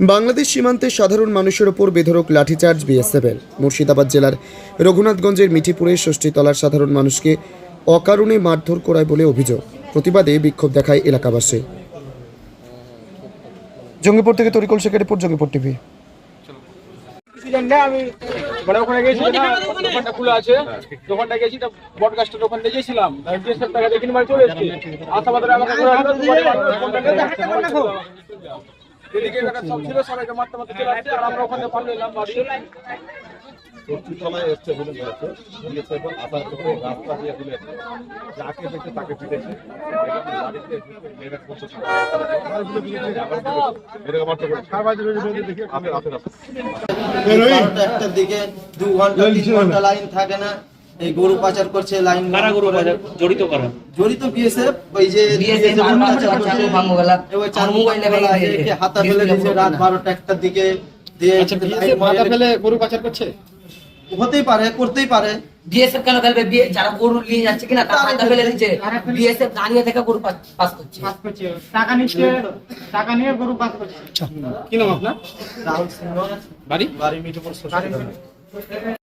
বাংলাদেশ সীমান্তে সাধারণ মানুষের ওপর বেধরক লাঠিচার্জ বিএসএফের। মুর্শিদাবাদ জেলার রঘুনাথগঞ্জের মিঠিপুরে ষষ্ঠীতলার সাধারণ মানুষকে অকারণে মারধর করায় বলে অভিযোগ। প্রতিবাদে বিক্ষোভ দেখায় এলাকাবাসী। জঙ্গিপুর থেকে তরিকুল শেখের রিপোর্ট জঙ্গিপুর টিভি। আমি মানে ওখানে গেছি দোকানটা খোলা আছে। দোকানটা গেছি বট গাছটা দোকান গেছিলাম টাকা দেখে বাড়ি চলে এসেছি। আশাবাদের আমাকে এদিকে সব ছিল সবাইকে মারতে মারতে চলে আসছে আর আমরা ওখানে এলাম বাড়ি। এসছে বলে বলেছে আসার রাস্তা দিয়ে যাকে তাকে পিটেছে। একটার দিকে দু ঘণ্টা তিন ঘণ্টা লাইন থাকে না। এই গরু পাচার করছে লাইন কারা গরু জড়িত করা? জড়িত বিএসএফ ওই যে চার মোবাইল ফেলা। হাতা ফেলে দিয়েছে রাত বারোটা একটার দিকে দিয়ে লাইন মেরে- গরু পাচার করছে? হতেই পারে করতেই পারে। বিএসএফ কেন ফেলবে? যারা গরু নিয়ে যাচ্ছে কিনা তারা ফেলে দিচ্ছে। বিএসএফ দাঁড়িয়ে থেকে গরু পাস করছে। টাকা নিচ্ছে টাকা নিয়ে গরু পাস করছে। কি নাম আপনার? রাহুল সিংহ। বাড়ি? বাড়ি মিঠুপুর